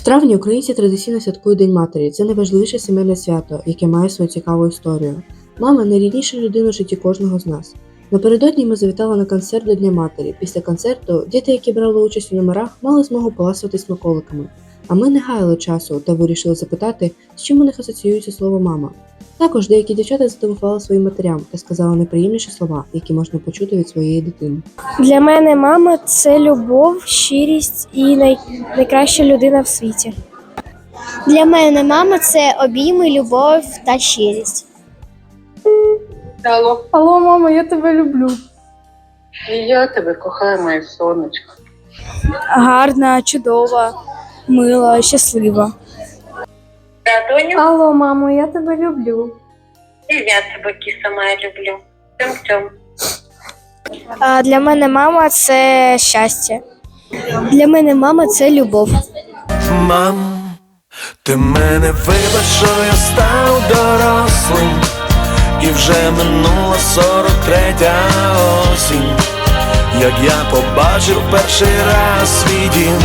В травні українці традиційно святкують День матері. Це найважливіше сімейне свято, яке має свою цікаву історію. Мама найрідніша людина в житті кожного з нас. Напередодні ми завітали на концерт до Дня матері. Після концерту діти, які брали участь у номерах, мали змогу поласуватись смаколиками. А ми не гаяли часу та вирішили запитати, з чим у них асоціюється слово мама. Також деякі дівчата зателефонували своїм матерям та сказали найприємніші слова, які можна почути від своєї дитини. Для мене мама це любов, щирість і най... найкраща людина в світі. Для мене мама це обійми, любов та щирість. Алло, Алло, мама, я тебе люблю. і я тебе кохаю, моє сонечко. Гарна, чудова, мила, щаслива. Доню, Алло, мамо, я тебе люблю. і я тебе кіса моя люблю. Тьом-тьом. А для мене мама це щастя. Для мене мама це любов. Мам, ти мене вибач, що я став дорослим, і вже минула сорок третя осінь, як я побачив перший раз свій дім,